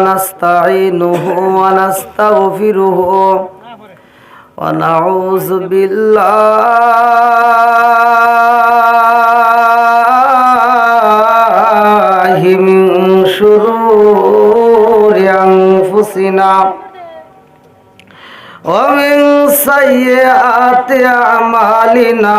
ونستعينه ونستغفره ونعوذ بالله من شرور أنفسنا ومن سيئات أعمالنا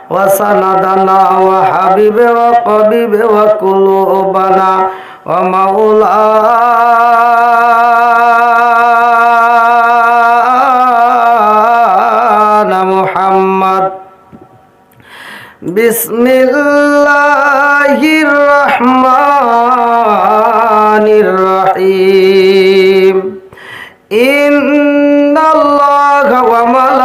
وسندنا وحبيب وقبيب وقلوبنا ومولانا محمد بسم الله الرحمن الرحيم إن الله وملائكته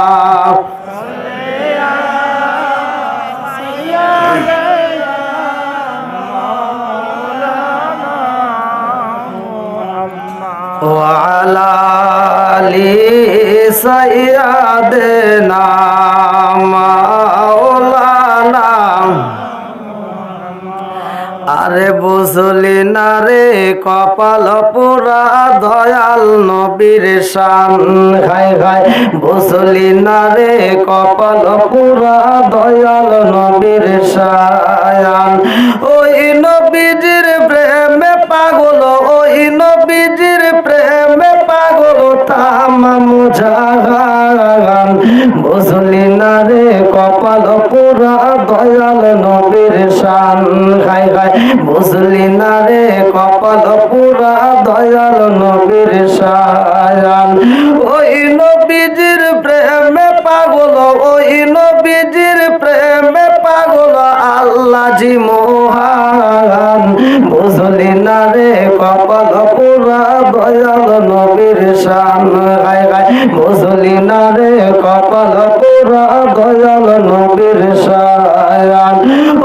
وعلى آل سيدنا مولانا আরে বুঝলি না রে কপাল পুরা দয়াল নবীর শান খাই খাই বুঝলি না রে কপাল পুরা দয়াল নবীর শায়ান ওই নবীজির প্রেমে পাগল ওই নবীজির প্রেমে পাগল তামাম জাগান। বুঝলি না রে কপাল পুরা দয়াল নবীর শান। খাই খাই বুঝলি না রে কপাল পুরা দয়াল নবীর শায়ান ওই নবীজির দয়াল নবীর শায়ান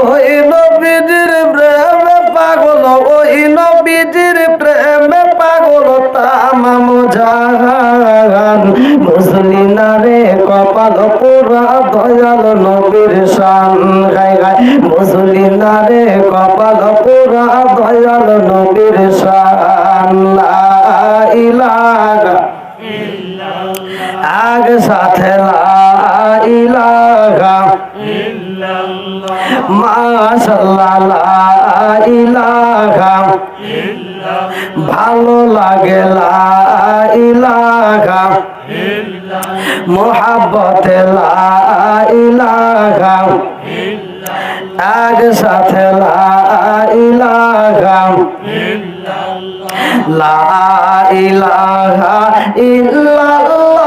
ওই নবীজির প্রেমে পাগল, ওই নবীজির প্রেমে পাগল তামাম জাহান। বুঝলি না রে কপাল পুরা দয়াল নবীর শান। গায় গায় বুঝলি না রে কপাল পুরা দয়াল নবীর শান। লা ইলাহা আগ সাথে লা ইলাহা মাশাল্লাহ লা ইলাহা ভালো লাগে লা ইলাহা মোহাব্বতে লা ইলাহা আগ লা ইলাহা লা ইলাহা ইল্লাল্লাহু।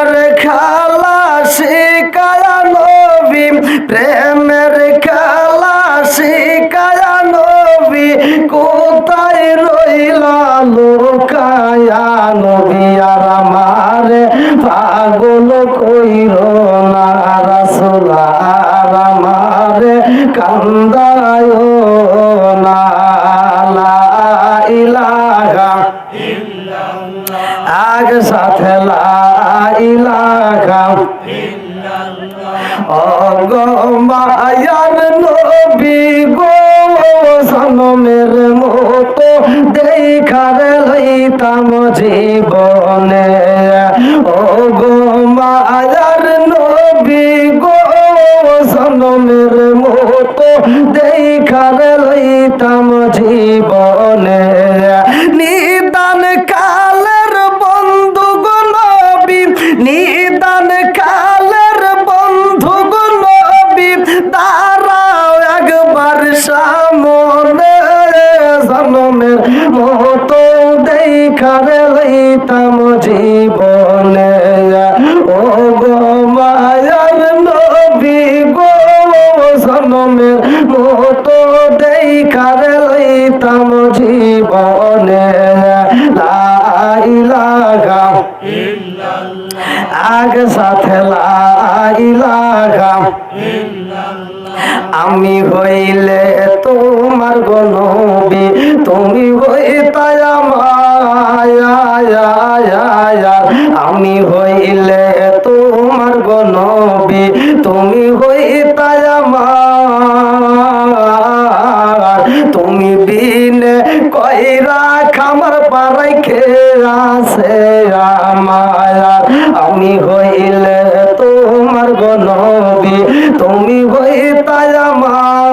আগ আর সাথে লা ইলাহা অগ মায়ার নবী গো সামনের মতো দেখার লইতাম জীবনে। ও গো মায়ার নবী গো সামনের মতো দেখার লইতাম দান কালের বন্ধু নবী, দাঁড়াও একবার সামনে। জনমের মতো দেখার লইতাম জীবনে। ও গো মায়ার নবী গো, জনমের আগ সাথে লাইলাগা আমি হইলে তোমার গনবি, তুমি হইতাই আমি হইলে তোমার তুমি তুমি বিনে কইরা আমি হইলে তোমার গনবি তুমি হইতাই আমার।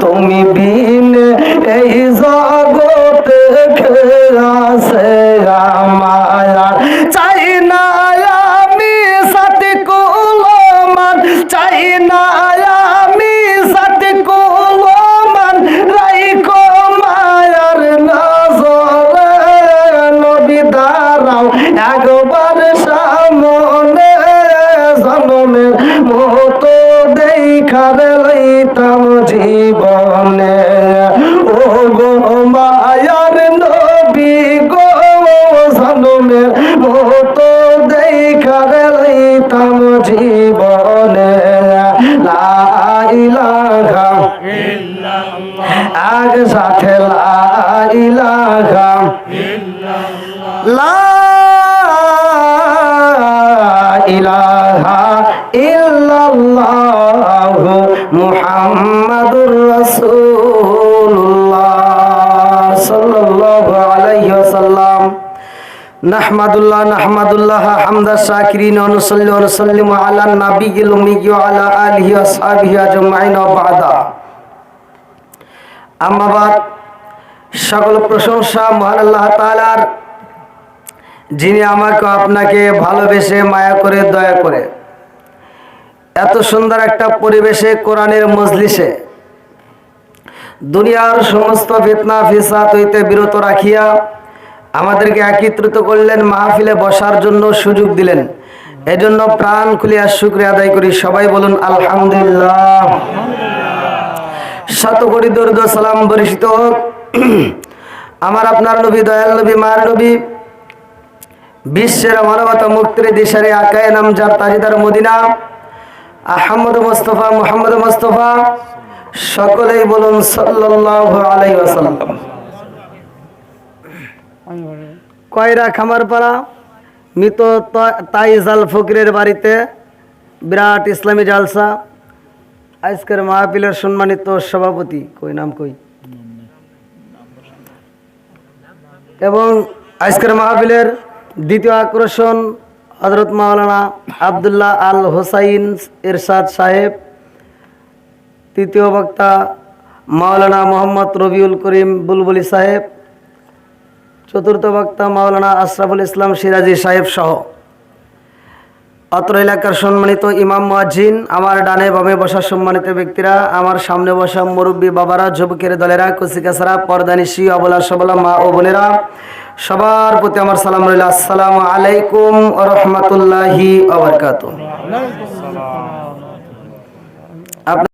তুমি বিনে এই জগতে খেয়াছে আগ সাথে লা নাহমাদুল্লাহ নাহমাদুল্লাহ হামদা শাকিরিন ওয়া নুসাল্লি ওয়া নুসাল্লিমু আলা নাবিয়িল উম্মি ওয়া আলা আলিহি আসহাবিহি আজমাইন বাদা। আম্মা বাদ, সকল প্রশংসা মহান আল্লাহ তাআলার, যিনি আমাকে আপনাকে ভালোবেসে মায়া করে, দয়া করে। এত সুন্দর একটা পরিবেশে, কোরআনের মজলিসে দুনিয়ার সমস্ত ফিতনা ফিসাদ হইতে বিরত রাখিয়া আমাদেরকে একত্রিত করলেন, মাহফিলে বসার জন্য সুযোগ দিলেন। এজন্য প্রাণ খুলিয়া শুক্রিয়া আদায় করি। সবাই বলুন, আলহামদুলিল্লাহ। শত কোটি দরুদ সালাম বরিষ্ঠিত হোক। আমার আপনার নবী, দয়াল নবী, মার নবী, বিশ্বের মানবতা মুক্তির দেশের আকায় নাম যার তাজিদার Medina, Ahmad Mustafa, Muhammad Mustafa, সকলেই বলুন সাল্লাল্লাহু আলাইহি ওয়াসাল্লাম। কয়রা খামারপাড়া, মৃত তাইজাল ফকিরের বাড়িতে বিরাট ইসলামী জালসা আজকের মাহফিলের সম্মানিত সভাপতি, কই নাম কই? এবং আজকের মাহফিলের দ্বিতীয় আকর্ষণ হজরত মাওলানা আবদুল্লাহ আল হোসাইন এরশাদ সাহেব, তৃতীয় বক্তা মাওলানা মোহাম্মদ রবিউল করিম বুলবুলি সাহেব, চতুর্থ বক্তা মাওলানা আশরাফুল ইসলাম সিরাজি সাহেব সহ। অত্র এলাকার সম্মানিত ইমাম মুয়াজিন আমার ডানে বামে বসা সম্মানিত ব্যক্তিরা, আমার সামনে বসা মুরব্বী বাবারা, যুবকের দলেরা কুসিকাসারা পর্দানিশি, অবলা সবলা মা ও বোনেরা, সবার প্রতি আমার সালাম রইল। আসসালামু আলাইকুম রহমতুল্লাহি রহমতুল্লাহি